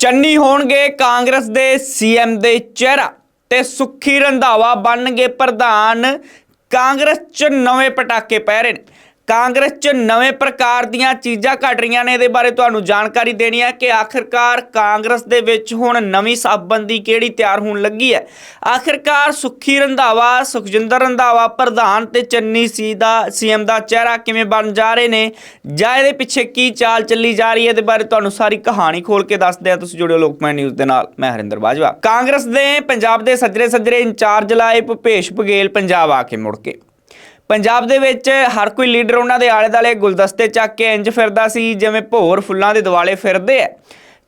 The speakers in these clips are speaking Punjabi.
ਚੰਨੀ ਹੋਣਗੇ ਕਾਂਗਰਸ ਦੇ ਸੀਐਮ ਦੇ ਚਿਹਰਾ ਤੇ ਸੁੱਖੀ ਰੰਧਾਵਾ ਬਣਨਗੇ ਪ੍ਰਧਾਨ। ਕਾਂਗਰਸ 'ਚ ਨਵੇਂ ਪਟਾਕੇ ਪੈ ਰਹੇ ਨੇ। ਕਾਂਗਰਸ 'ਚ ਨਵੇਂ ਪ੍ਰਕਾਰ ਦੀਆਂ ਚੀਜ਼ਾਂ ਘਟ ਰਹੀਆਂ ਨੇ, ਇਹਦੇ ਬਾਰੇ ਤੁਹਾਨੂੰ ਜਾਣਕਾਰੀ ਦੇਣੀ ਹੈ ਕਿ ਆਖਿਰਕਾਰ ਕਾਂਗਰਸ ਦੇ ਵਿੱਚ ਹੁਣ ਨਵੀਂ ਸਾਬਬੰਦੀ ਕਿਹੜੀ ਤਿਆਰ ਹੋਣ ਲੱਗੀ ਹੈ? ਆਖਿਰਕਾਰ ਸੁੱਖੀ ਰੰਧਾਵਾ, ਸੁਖਜਿੰਦਰ ਰੰਧਾਵਾ ਪ੍ਰਧਾਨ ਤੇ ਚੰਨੀ ਸੀ ਦਾ ਸੀਐਮ ਦਾ ਚਿਹਰਾ ਕਿਵੇਂ ਬਣ ਜਾ ਰਹੇ ਨੇ? ਜਾਂ ਇਹਦੇ ਪਿੱਛੇ ਕੀ ਚਾਲ ਚੱਲੀ ਜਾ ਰਹੀ ਹੈ? ਇਹਦੇ ਬਾਰੇ ਤੁਹਾਨੂੰ ਸਾਰੀ ਕਹਾਣੀ ਖੋਲ ਕੇ ਦੱਸਦੇ ਆ ਤੁਸੀਂ ਜੁੜਿਓ ਲੋਕਮੈਨ ਨਿਊਜ਼ ਦੇ ਨਾਲ, ਮੈਂ ਹਰਿੰਦਰ ਬਾਜਵਾ। ਕਾਂਗਰਸ ਦੇ ਪੰਜਾਬ ਦੇ ਸੱਜਰੇ ਸੱਜਰੇ ਇੰਚਾਰਜ ਲਾਏ ਭੁਪੇਸ਼ ਬਘੇਲ ਪੰਜਾਬ ਆ ਕੇ ਮੁੜ ਕੇ। ਪੰਜਾਬ ਦੇ ਵਿੱਚ ਹਰ ਕੋਈ ਲੀਡਰ ਉਹਨਾਂ ਦੇ ਆਲੇ ਦਾਲੇ ਗੁਲਦਸਤੇ ਚੱਕ ਕੇ ਇੰਜ ਫਿਰਦਾ ਸੀ, ਜਿਵੇਂ ਭੋਰ ਫੁੱਲਾਂ ਦੇ ਦਿਵਾਲੇ ਫਿਰਦੇ ਆ।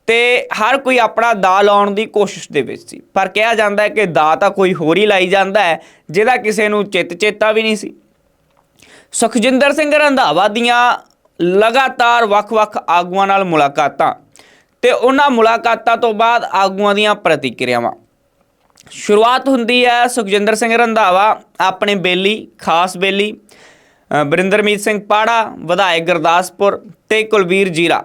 ਤੇ ਹਰ ਕੋਈ ਆਪਣਾ ਦਾ ਲਾਉਣ ਦੀ ਕੋਸ਼ਿਸ਼ ਦੇ ਵਿੱਚ ਸੀ। ਪਰ ਕਿਹਾ ਜਾਂਦਾ ਹੈ ਕਿ ਦਾ ਤਾਂ ਕੋਈ ਹੋਰ ਹੀ ਲਾਈ ਜਾਂਦਾ ਹੈ, ਜਿਹਦਾ ਕਿਸੇ ਨੂੰ ਚਿੱਤ ਚੇਤਾ ਵੀ ਨਹੀਂ ਸੀ। ਸੁਖਜਿੰਦਰ ਸਿੰਘ ਰੰਧਾਵਾ ਦੀਆਂ ਲਗਾਤਾਰ ਵੱਖ-ਵੱਖ ਆਗੂਆਂ ਨਾਲ ਮੁਲਾਕਾਤਾਂ ਤੇ ਉਹਨਾਂ ਮੁਲਾਕਾਤਾਂ ਤੋਂ ਬਾਅਦ ਆਗੂਆਂ ਦੀਆਂ ਪ੍ਰਤੀਕਿਰਿਆਵਾਂ। ਸ਼ੁਰੂਆਤ ਹੁੰਦੀ ਹੈ ਸੁਖਜਿੰਦਰ ਸਿੰਘ ਰੰਧਾਵਾ, ਆਪਣੇ ਬੇਲੀ, ਖਾਸ ਬੇਲੀ ਬਰਿੰਦਰਮੀਤ ਸਿੰਘ ਪਾੜਾ, ਵਿਧਾਇਕ ਗਰਦਾਸਪੁਰ ਤੇ ਕੁਲਵੀਰ ਜੀਰਾ।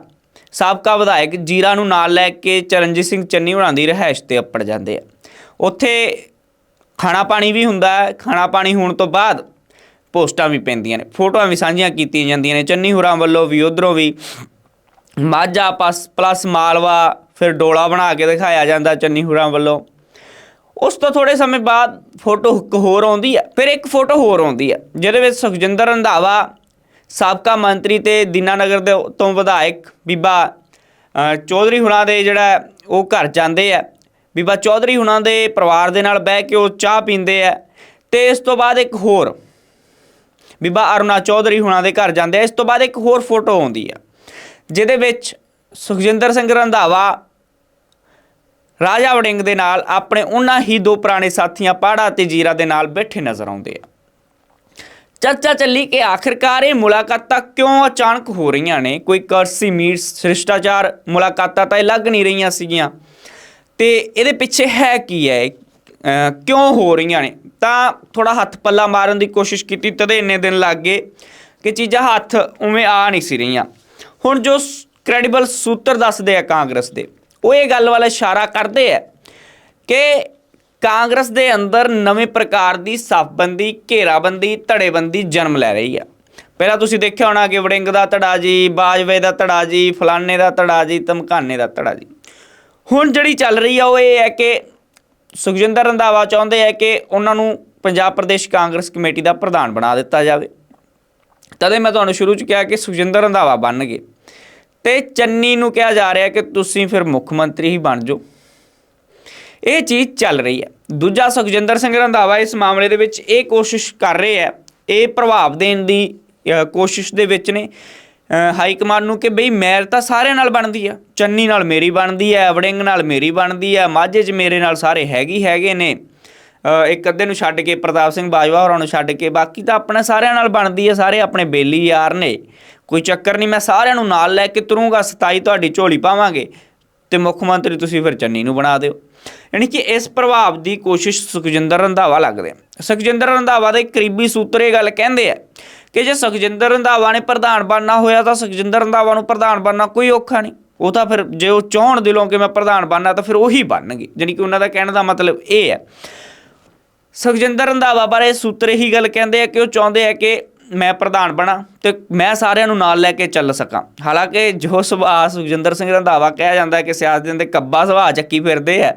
ਸਾਬਕਾ ਵਿਧਾਇਕ ਜੀਰਾ ਨੂੰ ਨਾਲ ਲੈ ਕੇ ਚਰਨਜੀਤ ਸਿੰਘ ਚੰਨੀ ਹੁਣਾਂ ਦੀ ਰਹਿائش ਤੇ ਅੱਪੜ ਜਾਂਦੇ ਆ। ਉੱਥੇ ਖਾਣਾ ਪਾਣੀ ਵੀ ਹੁੰਦਾ ਹੈ, ਖਾਣਾ ਪਾਣੀ ਹੋਣ ਤੋਂ ਬਾਅਦ ਪੋਸਟਾਂ ਵੀ ਪੈਂਦੀਆਂ ਨੇ, ਫੋਟੋਆਂ ਵੀ ਸਾਂਝੀਆਂ ਕੀਤੀਆਂ ਜਾਂਦੀਆਂ ਨੇ, ਚੰਨੀ ਹੁਰਾਂ ਵੱਲੋਂ ਵੀ, ਉਧਰੋਂ ਵੀ। ਮਾਝਾ ਪਲਸ ਮਾਲਵਾ, ਫਿਰ ਡੋਲਾ ਬਣਾ ਕੇ ਦਿਖਾਇਆ ਜਾਂਦਾ ਚੰਨੀ ਹੁਰਾਂ ਵੱਲੋਂ। ਉਸ ਤੋਂ ਥੋੜੇ ਸਮੇਂ ਬਾਅਦ ਫੋਟੋ ਇੱਕ ਹੋਰ ਆਉਂਦੀ ਹੈ, ਫਿਰ ਇੱਕ ਫੋਟੋ ਹੋਰ ਆਉਂਦੀ ਹੈ, ਜਿਹਦੇ ਵਿੱਚ ਸੁਖਜਿੰਦਰ ਰੰਧਾਵਾ ਸਾਬਕਾ ਮੰਤਰੀ ਤੇ ਦੀਨਾਨਗਰ ਦੇ ਤੋਂ ਵਿਧਾਇਕ ਬੀਬਾ ਚੌਧਰੀ ਹੁਣਾਂ ਦੇ ਜਿਹੜਾ ਉਹ ਘਰ ਜਾਂਦੇ ਆ ਬੀਬਾ ਚੌਧਰੀ ਹੁਣਾਂ ਦੇ ਪਰਿਵਾਰ ਦੇ ਨਾਲ ਬਹਿ ਕੇ ਉਹ ਚਾਹ ਪੀਂਦੇ ਆ ਤੇ ਇਸ ਤੋਂ ਬਾਅਦ ਇੱਕ ਹੋਰ, ਬੀਬਾ ਅਰੁਣਾ ਚੌਧਰੀ ਹੁਣਾਂ ਦੇ ਘਰ ਜਾਂਦੇ ਆ ਇਸ ਤੋਂ ਬਾਅਦ ਇੱਕ ਹੋਰ ਫੋਟੋ ਆਉਂਦੀ ਆ ਜਿਹਦੇ ਵਿੱਚ ਸੁਖਜਿੰਦਰ ਸਿੰਘ ਰੰਧਾਵਾ ਰਾਜਾ ਵੜਿੰਗ ਦੇ ਨਾਲ ਆਪਣੇ ਉਹਨਾਂ ਹੀ ਦੋ ਪੁਰਾਣੇ ਸਾਥੀਆਂ ਪਾੜਾ ਤੇ ਜੀਰਾ ਦੇ ਨਾਲ ਬੈਠੇ ਨਜ਼ਰ ਆਉਂਦੇ ਆ। ਚਰਚਾ ਚੱਲੀ ਕਿ ਆਖਿਰਕਾਰ ਇਹ ਮੁਲਾਕਾਤਾਂ ਕਿਉਂ ਅਚਾਨਕ ਹੋ ਰਹੀਆਂ ਨੇ? ਕੋਈ ਕਰਸੀ ਮੀਟ ਸ਼੍ਰਿਸ਼ਟਾਚਾਰ ਮੁਲਾਕਾਤਾਂ ਤਾਂ ਇਹ ਲੱਗ ਨਹੀਂ ਰਹੀਆਂ ਸੀਗੀਆਂ। ਤੇ ਇਹਦੇ ਪਿੱਛੇ ਹੈ ਕੀ ਹੈ? ਕਿਉਂ ਹੋ ਰਹੀਆਂ ਨੇ? ਤਾਂ ਥੋੜਾ ਹੱਥ ਪੱਲਾ ਮਾਰਨ ਦੀ ਕੋਸ਼ਿਸ਼ ਕੀਤੀ, ਤਦੇ ਇੰਨੇ ਦਿਨ ਲੱਗ ਗਏ ਕਿ ਚੀਜ਼ਾਂ ਹੱਥ ਉਵੇਂ ਆ ਨਹੀਂ ਸੀ ਰਹੀਆਂ। ਹੁਣ ਜੋ ਕ੍ਰੈਡੀਬਲ ਸੂਤਰ ਦੱਸਦੇ ਆ ਕਾਂਗਰਸ ਦੇ। ਉਹ ਇਹ ਗੱਲ ਵੱਲ ਇਸ਼ਾਰਾ ਕਰਦੇ ਆ ਕਿ ਕਾਂਗਰਸ ਦੇ ਅੰਦਰ ਨਵੇਂ ਪ੍ਰਕਾਰ ਦੀ ਸਫਬੰਦੀ ਘੇਰਾਬੰਦੀ, ਧੜੇਬੰਦੀ ਜਨਮ ਲੈ ਰਹੀ ਆ। ਪਹਿਲਾਂ ਤੁਸੀਂ ਦੇਖਿਆ ਹੋਣਾ ਕਿ ਵੜਿੰਗ ਦਾ ਧੜਾ ਜੀ, ਬਾਜਵੇ ਦਾ ਧੜਾ ਜੀ ਫਲਾਨੇ ਦਾ ਧੜਾ ਜੀ, ਧਮਕਾਨੇ ਦਾ ਧੜਾ ਜੀ। ਹੁਣ ਜਿਹੜੀ ਚੱਲ ਰਹੀ ਆ ਉਹ ਇਹ ਹੈ ਕਿ ਸੁਖਜਿੰਦਰ ਰੰਧਾਵਾ ਚਾਹੁੰਦੇ ਆ ਕਿ ਉਹਨਾਂ ਨੂੰ ਪੰਜਾਬ ਪ੍ਰਦੇਸ਼ ਕਾਂਗਰਸ ਕਮੇਟੀ ਦਾ ਪ੍ਰਧਾਨ ਬਣਾ ਦਿੱਤਾ ਜਾਵੇ। ਤਦੇ ਮੈਂ ਤੁਹਾਨੂੰ ਸ਼ੁਰੂ ਚ ਕਿਹਾ ਕਿ ਸੁਖਜਿੰਦਰ ਰੰਧਾਵਾ ਬਣਨਗੇ। ਤੇ ਚੰਨੀ ਨੂੰ ਕਿਹਾ ਜਾ ਰਿਹਾ ਕਿ ਤੁਸੀਂ ਫਿਰ ਮੁੱਖ ਮੰਤਰੀ ਹੀ ਬਣ ਜਾਓ। ਇਹ ਚੀਜ਼ ਚੱਲ ਰਹੀ ਹੈ। ਦੂਜਾ ਸੁਖਜਿੰਦਰ ਸਿੰਘ ਰੰਧਾਵਾ ਇਸ ਮਾਮਲੇ ਦੇ ਵਿੱਚ ਇਹ ਕੋਸ਼ਿਸ਼ ਕਰ ਰਹੇ ਹੈ। ਇਹ ਪ੍ਰਭਾਵ ਦੇਣ ਦੀ ਕੋਸ਼ਿਸ਼ ਦੇ ਵਿੱਚ ਨੇ। ਹਾਈ ਕਮਾਂਡ ਨੂੰ ਕਿ ਬਈ ਮੈਰ ਤਾਂ ਸਾਰਿਆਂ ਨਾਲ ਬਣਦੀ ਆ। ਚੰਨੀ ਨਾਲ ਮੇਰੀ ਬਣਦੀ ਹੈ ਵੜਿੰਗ ਨਾਲ ਮੇਰੀ ਬਣਦੀ ਹੈ, ਮਾਝੇ 'ਚ ਮੇਰੇ ਨਾਲ ਸਾਰੇ ਹੈਗੀ ਹੈਗੇ ਨੇ। ਇੱਕ ਅੱਧੇ ਨੂੰ ਛੱਡ ਕੇ ਪ੍ਰਤਾਪ ਸਿੰਘ ਬਾਜਵਾ ਹੋਰਾਂ ਨੂੰ ਛੱਡ ਕੇ, ਬਾਕੀ ਤਾਂ ਆਪਣਾ ਸਾਰਿਆਂ ਨਾਲ ਬਣਦੀ ਹੈ ਸਾਰੇ ਆਪਣੇ ਬੇਲੀ ਯਾਰ ਨੇ। ਕੋਈ ਚੱਕਰ ਨਹੀਂ, ਮੈਂ ਸਾਰਿਆਂ ਨੂੰ ਨਾਲ ਲੈ ਕੇ ਤੁਰੂੰਗਾ 27 ਤੁਹਾਡੀ ਝੋਲੀ ਪਾਵਾਂਗੇ ਤੇ ਮੁੱਖ ਮੰਤਰੀ ਤੁਸੀਂ ਫਿਰ ਚੰਨੀ ਨੂੰ ਬਣਾ ਦਿਓ। ਯਾਨੀ ਕਿ ਇਸ ਪ੍ਰਭਾਵ ਦੀ ਕੋਸ਼ਿਸ਼ ਸੁਖਜਿੰਦਰ ਰੰਧਾਵਾ ਲੱਗਦੇ ਆ। ਸੁਖਜਿੰਦਰ ਰੰਧਾਵਾ ਦੇ ਕਰੀਬੀ ਸੂਤਰ ਇਹ ਗੱਲ ਕਹਿੰਦੇ ਆ ਕਿ ਜੇ ਸੁਖਜਿੰਦਰ ਰੰਧਾਵਾ ਨੇ ਪ੍ਰਧਾਨ ਬਣਨਾ ਹੋਇਆ ਤਾਂ ਸੁਖਜਿੰਦਰ ਰੰਧਾਵਾ ਨੂੰ ਪ੍ਰਧਾਨ ਬਣਨਾ ਕੋਈ ਔਖਾ ਨਹੀਂ। ਉਹ ਤਾਂ ਫਿਰ ਜੇ ਉਹ ਚਾਹਣ ਦਿਲੋਂ ਕਿ ਮੈਂ ਪ੍ਰਧਾਨ ਬਣਨਾ ਤਾਂ ਫਿਰ ਉਹੀ ਬਣਨਗੇ। ਯਾਨੀ ਕਿ ਉਹਨਾਂ ਦਾ ਕਹਿਣ ਦਾ ਮਤਲਬ ਇਹ ਹੈ ਸੁਖਜਿੰਦਰ ਰੰਧਾਵਾ ਬਾਰੇ ਸੂਤਰ ਹੀ ਗੱਲ ਕਹਿੰਦੇ ਆ ਕਿ ਉਹ ਚਾਹੁੰਦੇ ਆ ਕਿ ਮੈਂ ਪ੍ਰਧਾਨ ਬਣਾ ਤੇ ਮੈਂ ਸਾਰਿਆਂ ਨੂੰ ਨਾਲ ਲੈ ਕੇ ਚੱਲ ਸਕਾਂ। ਹਾਲਾਂਕਿ ਜੋ ਸੁਭਾਅ ਸੁਖਜਿੰਦਰ ਸਿੰਘ ਰੰਧਾਵਾ ਕਿਹਾ ਜਾਂਦਾ ਕਿ ਸਿਆਸਤ ਦੇ ਕੱਬਾ ਸੁਭਾਅ ਚੱਕੀ ਫਿਰਦੇ ਆ,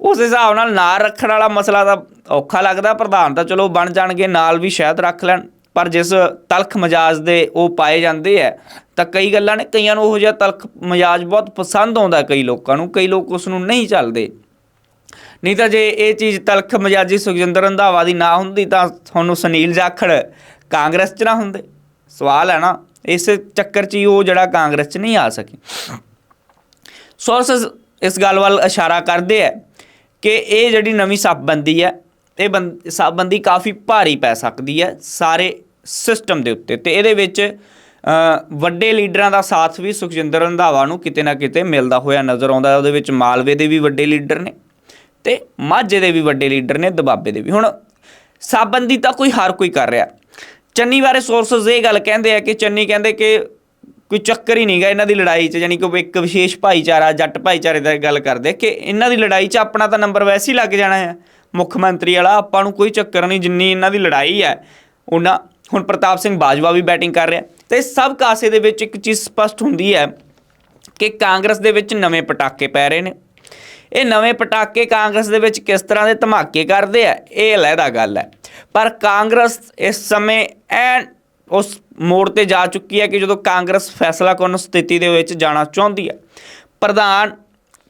ਉਸ ਹਿਸਾਬ ਨਾਲ ਨਾਲ ਰੱਖਣ ਵਾਲਾ ਮਸਲਾ ਤਾਂ ਔਖਾ ਲੱਗਦਾ, ਪ੍ਰਧਾਨ ਤਾਂ ਚਲੋ ਬਣ ਜਾਣਗੇ, ਨਾਲ ਵੀ ਸ਼ਾਇਦ ਰੱਖ ਲੈਣ, ਪਰ ਜਿਸ ਤਲਖ ਮਜਾਜ ਦੇ ਉਹ ਪਾਏ ਜਾਂਦੇ ਆ, ਤਾਂ ਕਈ ਗੱਲਾਂ ਨੇ, ਕਈਆਂ ਨੂੰ ਉਹ ਜਿਹਾ ਤਲਖ ਮਜਾਜ ਬਹੁਤ ਪਸੰਦ ਆਉਂਦਾ ਕਈ ਲੋਕਾਂ ਨੂੰ, ਕਈ ਲੋਕ ਉਸ ਨੂੰ ਨਹੀਂ ਚੱਲਦੇ। ਨਹੀਂ ਤਾਂ ਜੇ ਇਹ ਚੀਜ਼ ਤਲਖ ਮਜਾਜੀ ਸੁਖਜਿੰਦਰ ਰੰਧਾਵਾ ਦੀ ਨਾ ਹੁੰਦੀ ਤਾਂ ਤੁਹਾਨੂੰ ਸੁਨੀਲ ਜਾਖੜ ਕਾਂਗਰਸ 'ਚ ਨਾ ਹੁੰਦੇ। ਸਵਾਲ ਹੈ ਨਾ, ਇਸ ਚੱਕਰ 'ਚ ਹੀ ਉਹ ਜਿਹੜਾ ਕਾਂਗਰਸ 'ਚ ਨਹੀਂ ਆ ਸਕੀ। ਸੋਰਸਸ ਇਸ ਗੱਲ ਵੱਲ ਇਸ਼ਾਰਾ ਕਰਦੇ ਆ ਕਿ ਇਹ ਜਿਹੜੀ ਨਵੀਂ ਸੱਪਬੰਦੀ ਹੈ, ਇਹ ਬੰ- ਸੱਪਬੰਦੀ ਕਾਫੀ ਭਾਰੀ ਪੈ ਸਕਦੀ ਹੈ ਸਾਰੇ ਸਿਸਟਮ ਦੇ ਉੱਤੇ ਤੇ ਇਹਦੇ ਵਿੱਚ ਵੱਡੇ ਲੀਡਰਾਂ ਦਾ ਸਾਥ ਵੀ ਸੁਖਜਿੰਦਰ ਰੰਧਾਵਾ ਨੂੰ ਕਿਤੇ ਨਾ ਕਿਤੇ ਮਿਲਦਾ ਹੋਇਆ ਨਜ਼ਰ ਆਉਂਦਾ ਉਹਦੇ ਵਿੱਚ ਮਾਲਵੇ ਦੇ ਵੀ ਵੱਡੇ ਲੀਡਰ ਨੇ। ਤੇ ਮਾਝੇ ਦੇ ਵੀ ਵੱਡੇ ਲੀਡਰ ਨੇ ਦਬਾਬੇ ਦੇ ਵੀ। ਹੁਣ ਸਾਬੰਦੀ ਤਾਂ ਕੋਈ ਹਰ ਕੋਈ ਕਰ ਰਿਹਾ। ਚੰਨੀ ਬਾਰੇ ਸੋਰਸਸ ਇਹ ਗੱਲ ਕਹਿੰਦੇ ਆ ਕਿ ਚੰਨੀ ਕਹਿੰਦੇ ਕਿ ਕੋਈ ਚੱਕਰ ਹੀ ਨਹੀਂਗਾ ਇਹਨਾਂ ਦੀ ਲੜਾਈ 'ਚ, ਯਾਨੀ ਕਿ ਇੱਕ ਵਿਸ਼ੇਸ਼ ਭਾਈਚਾਰਾ, ਜੱਟ ਭਾਈਚਾਰੇ ਦਾ ਗੱਲ ਕਰਦੇ ਕਿ ਇਹਨਾਂ ਦੀ ਲੜਾਈ 'ਚ ਆਪਣਾ ਤਾਂ ਨੰਬਰ ਵੈਸੇ ਹੀ ਲੱਗ ਜਾਣਾ ਹੈ। ਮੁੱਖ ਮੰਤਰੀ ਵਾਲਾ, ਆਪਾਂ ਨੂੰ ਕੋਈ ਚੱਕਰ ਨਹੀਂ, ਜਿੰਨੀ ਇਹਨਾਂ ਦੀ ਲੜਾਈ ਹੈ, ਉਹਨਾਂ ਹੁਣ ਪ੍ਰਤਾਪ ਸਿੰਘ ਬਾਜਵਾ ਵੀ ਬੈਟਿੰਗ ਕਰ ਰਿਹਾ। ਤੇ ਸਭ ਕਾਸੇ ਦੇ ਵਿੱਚ ਇੱਕ ਚੀਜ਼ ਸਪਸ਼ਟ ਹੁੰਦੀ ਹੈ ਕਿ ਕਾਂਗਰਸ ਦੇ ਵਿੱਚ ਨਵੇਂ ਪਟਾਕੇ ਪੈ ਰਹੇ ਨੇ। ਇਹ ਨਵੇਂ ਪਟਾਕੇ ਕਾਂਗਰਸ ਦੇ ਵਿੱਚ ਕਿਸ ਤਰ੍ਹਾਂ ਦੇ ਧਮਾਕੇ ਕਰਦੇ ਆ, ਇਹ ਅਲੱਗਾ ਗੱਲ ਹੈ। ਪਰ ਕਾਂਗਰਸ ਇਸ ਸਮੇਂ ਐਨ ਉਸ ਮੋੜ ਤੇ ਜਾ ਚੁੱਕੀ ਹੈ ਕਿ ਜਦੋਂ ਕਾਂਗਰਸ ਫੈਸਲਾ ਕਰਨ ਸਥਿਤੀ ਦੇ ਵਿੱਚ ਜਾਣਾ ਚਾਹੁੰਦੀ ਹੈ, ਪ੍ਰਧਾਨ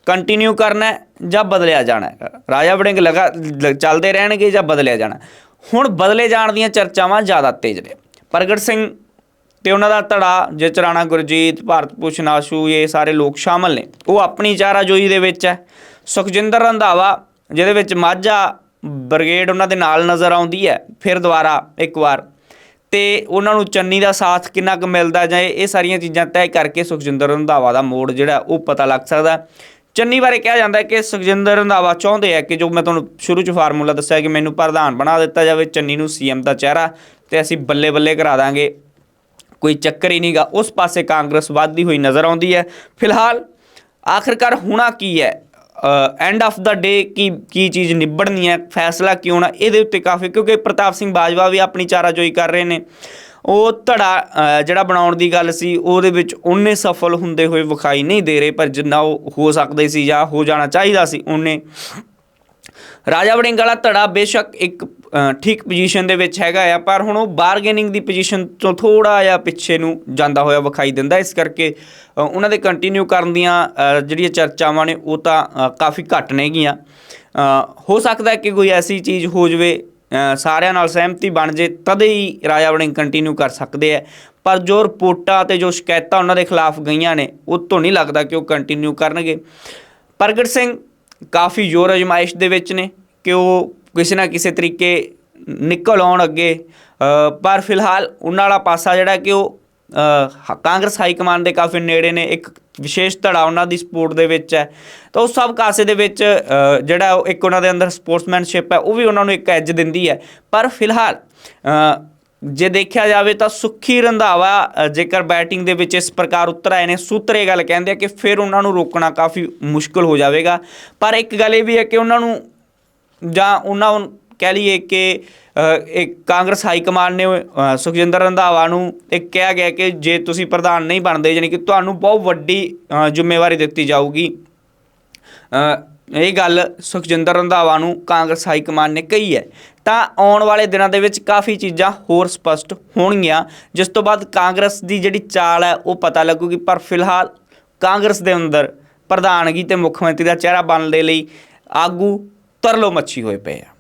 ਕੰਟੀਨਿਊ ਕਰਨਾ ਜਾਂ ਬਦਲਿਆ ਜਾਣਾ ਰਾਜਾ ਵੜਿੰਗ ਲਗਾ ਚੱਲਦੇ ਰਹਿਣਗੇ ਜਾਂ ਬਦਲਿਆ ਜਾਣਾ ਹੁਣ ਬਦਲੇ ਜਾਣ ਦੀਆਂ ਚਰਚਾਵਾਂ ਜ਼ਿਆਦਾ ਤੇਜ਼ ਨੇ। ਪ੍ਰਗਟ ਸਿੰਘ ਤੇ ਉਹਨਾਂ ਦਾ ਧੜਾ ਜੇ 'ਚ ਰਾਣਾ ਗੁਰਜੀਤ, ਭਾਰਤ ਭੂਸ਼ਣ ਆਸ਼ੂ, ਇਹ ਸਾਰੇ ਲੋਕ ਸ਼ਾਮਲ ਨੇ। ਉਹ ਆਪਣੀ ਚਾਰਾਜੋਈ ਦੇ ਵਿੱਚ ਹੈ। ਸੁਖਜਿੰਦਰ ਰੰਧਾਵਾ, ਜਿਹਦੇ ਵਿੱਚ ਮਾਝਾ ਬ੍ਰਿਗੇਡ ਉਹਨਾਂ ਦੇ ਨਾਲ ਨਜ਼ਰ ਆਉਂਦੀ ਹੈ, ਫਿਰ ਦੁਬਾਰਾ ਇੱਕ ਵਾਰ। ਤੇ ਉਹਨਾਂ ਨੂੰ ਚੰਨੀ ਦਾ ਸਾਥ ਕਿੰਨਾ ਕੁ ਮਿਲਦਾ ਜਾਂ ਇਹ ਸਾਰੀਆਂ ਚੀਜ਼ਾਂ ਤੈਅ ਕਰਕੇ ਸੁਖਜਿੰਦਰ ਰੰਧਾਵਾ ਦਾ ਮੋੜ ਜਿਹੜਾ, ਉਹ ਪਤਾ ਲੱਗ ਸਕਦਾ। ਚੰਨੀ ਬਾਰੇ ਕਿਹਾ ਜਾਂਦਾ ਕਿ ਸੁਖਜਿੰਦਰ ਰੰਧਾਵਾ ਚਾਹੁੰਦੇ ਆ ਕਿ ਜੋ ਮੈਂ ਤੁਹਾਨੂੰ ਸ਼ੁਰੂ ਚ ਫਾਰਮੂਲਾ ਦੱਸਿਆ ਕਿ ਮੈਨੂੰ ਪ੍ਰਧਾਨ ਬਣਾ ਦਿੱਤਾ ਜਾਵੇ, ਚੰਨੀ ਨੂੰ ਸੀਐਮ ਦਾ ਚਿਹਰਾ ਤੇ ਅਸੀਂ ਬੱਲੇ ਬੱਲੇ ਕਰਾ ਦਾਂਗੇ। ਕੋਈ ਚੱਕਰ ਹੀ ਨਹੀਂਗਾ ਉਸ ਪਾਸੇ ਕਾਂਗਰਸ ਵੱਧਦੀ ਹੋਈ ਨਜ਼ਰ ਆਉਂਦੀ ਹੈ। ਫਿਲਹਾਲ ਆਖਰਕਾਰ ਹੋਣਾ ਕੀ ਹੈ? ਐਂਡ ਆਫ ਦਾ ਡੇ ਕੀ ਕੀ ਚੀਜ਼ ਨਿਬੜਨੀ ਹੈ, ਫੈਸਲਾ ਕਿਉਂ ਨਾ ਇਹਦੇ ਉੱਤੇ ਕਾਫੀ, ਕਿਉਂਕਿ ਪ੍ਰਤਾਪ ਸਿੰਘ ਬਾਜਵਾ ਵੀ ਆਪਣੀ ਚਾਰਾਜੋਈ ਕਰ ਰਹੇ ਨੇ। ਉਹ ਧੜਾ ਜਿਹੜਾ ਬਣਾਉਣ ਦੀ ਗੱਲ ਸੀ, ਉਹਦੇ ਵਿੱਚ ਉਹਨੇ ਸਫਲ ਹੁੰਦੇ ਹੋਏ ਵਿਖਾਈ ਨਹੀਂ ਦੇ ਰਹੇ, ਪਰ ਜਿੰਨਾ ਉਹ ਹੋ ਸਕਦੇ ਸੀ ਜਾਂ ਹੋ ਜਾਣਾ ਚਾਹੀਦਾ ਸੀ, ਉਹਨੇ ਰਾਜਾ ਵੜਿੰਗ ਵਾਲਾ ਧੜਾ ਬੇਸ਼ੱਕ ਇੱਕ ਠੀਕ ਪੋਜੀਸ਼ਨ ਦੇ ਵਿੱਚ ਹੈਗਾ ਆ, ਪਰ ਹੁਣ ਉਹ ਬਾਰਗੇਨਿੰਗ ਦੀ ਪੋਜੀਸ਼ਨ ਤੋਂ ਥੋੜਾ ਜਿਹਾ ਪਿੱਛੇ ਨੂੰ ਜਾਂਦਾ ਹੋਇਆ ਵਿਖਾਈ ਦਿੰਦਾ। ਇਸ ਕਰਕੇ ਉਹਨਾਂ ਦੇ ਕੰਟੀਨਿਊ ਕਰਨ ਦੀਆਂ ਜਿਹੜੀਆਂ ਚਰਚਾਵਾਂ ਨੇ, ਉਹ ਤਾਂ ਕਾਫੀ ਘੱਟ ਨੇਗੀਆਂ। ਹੋ ਸਕਦਾ ਕਿ ਕੋਈ ਐਸੀ ਚੀਜ਼ ਹੋ ਜਵੇ ਸਾਰਿਆਂ ਨਾਲ ਸਹਿਮਤੀ ਬਣ ਜੇ, ਤਦੇ ਹੀ ਰਾਜਾ ਵੜਿੰਗ ਕੰਟੀਨਿਊ ਕਰ ਸਕਦੇ ਆ। ਪਰ ਜੋ ਰਿਪੋਰਟਾਂ ਤੇ ਜੋ ਸ਼ਿਕਾਇਤਾਂ ਉਹਨਾਂ ਦੇ ਖਿਲਾਫ ਗਈਆਂ ਨੇ, ਉਹ ਤੋਂ ਨਹੀਂ ਲੱਗਦਾ ਕਿ ਉਹ ਕੰਟੀਨਿਊ ਕਰਨਗੇ। ਪ੍ਰਗਟ ਸਿੰਘ ਕਾਫੀ ਜ਼ੋਰ ਅਜਮਾਇਸ਼ ਦੇ ਵਿੱਚ ਨੇ ਕਿ ਉਹ ਕਿਸੇ ਨਾ ਕਿਸੇ ਤਰੀਕੇ ਨਿਕਲ ਆਉਣ ਅੱਗੇ। ਪਰ ਫਿਲਹਾਲ ਉਹਨਾਂ ਵਾਲਾ ਪਾਸਾ ਜਿਹੜਾ ਕਿ ਉਹ ਹ- ਕਾਂਗਰਸ ਹਾਈ ਕਮਾਂਡ ਦੇ ਕਾਫੀ ਨੇੜੇ ਨੇ, ਇੱਕ ਵਿਸ਼ੇਸ਼ ਧੜਾ ਉਹਨਾਂ ਦੀ ਸਪੋਰਟ ਦੇ ਵਿੱਚ ਹੈ। ਤਾਂ ਉਹ ਸਭ ਕਾਸੇ ਦੇ ਵਿੱਚ ਜਿਹੜਾ ਉਹ ਇੱਕ ਉਹਨਾਂ ਦੇ ਅੰਦਰ ਸਪੋਰਟਸਮੈਨਸ਼ਿਪ ਹੈ, ਉਹ ਵੀ ਉਹਨਾਂ ਨੂੰ ਇੱਕ ਐਜ ਦਿੰਦੀ ਹੈ। ਪਰ ਫਿਲਹਾਲ ਜੇ ਦੇਖਿਆ ਜਾਵੇ ਤਾਂ ਸੁੱਖੀ ਰੰਧਾਵਾ ਜੇਕਰ ਬੈਟਿੰਗ ਦੇ ਵਿੱਚ ਇਸ ਪ੍ਰਕਾਰ ਉਤਰ ਆਏ ਨੇ, ਸੂਤਰੇ ਗੱਲ ਕਹਿੰਦੇ ਆ ਕਿ ਫਿਰ ਉਹਨਾਂ ਨੂੰ ਰੋਕਣਾ ਕਾਫੀ ਮੁਸ਼ਕਲ ਹੋ ਜਾਵੇਗਾ। ਪਰ ਇੱਕ ਗੱਲ ਇਹ ਵੀ ਹੈ ਕਿ ਉਹਨਾਂ ਨੂੰ ਜਾਂ ਉਹਨਾਂ ਨੂੰ ਕਹਿ ਲਈਏ ਕਿ ਅ, ਇੱਕ ਕਾਂਗਰਸ ਹਾਈ ਕਮਾਂਡ ਨੇ ਸੁਖਜਿੰਦਰ ਰੰਧਾਵਾ ਨੂੰ ਇੱਕ ਕਿਹਾ ਗਿਆ ਕਿ ਜੇ ਤੁਸੀਂ ਪ੍ਰਧਾਨ ਨਹੀਂ ਬਣਦੇ ਯਾਨੀ ਕਿ ਤੁਹਾਨੂੰ ਬਹੁਤ ਵੱਡੀ ਜ਼ਿੰਮੇਵਾਰੀ ਦਿੱਤੀ ਜਾਊਗੀ। ਇਹ ਗੱਲ ਸੁਖਜਿੰਦਰ ਰੰਧਾਵਾ ਨੂੰ ਕਾਂਗਰਸ ਹਾਈ ਕਮਾਂਡ ਨੇ ਕਹੀ ਹੈ। ਤਾਂ ਆਉਣ ਵਾਲੇ ਦਿਨਾਂ ਦੇ ਵਿੱਚ ਕਾਫੀ ਚੀਜ਼ਾਂ ਹੋਰ ਸਪਸ਼ਟ ਹੋਣਗੀਆਂ ਜਿਸ ਤੋਂ ਬਾਅਦ ਕਾਂਗਰਸ ਦੀ ਜਿਹੜੀ ਚਾਲ ਹੈ ਉਹ ਪਤਾ ਲੱਗੂਗੀ। ਪਰ ਫਿਲਹਾਲ ਕਾਂਗਰਸ ਦੇ ਅੰਦਰ ਪ੍ਰਧਾਨਗੀ ਤੇ ਮੁੱਖ ਮੰਤਰੀ ਦਾ ਚਿਹਰਾ ਬਣਨ ਦੇ ਲਈ ਆਗੂ ਤਰਲੋ ਮੱਛੀ ਹੋਏ ਪਏ ਆ।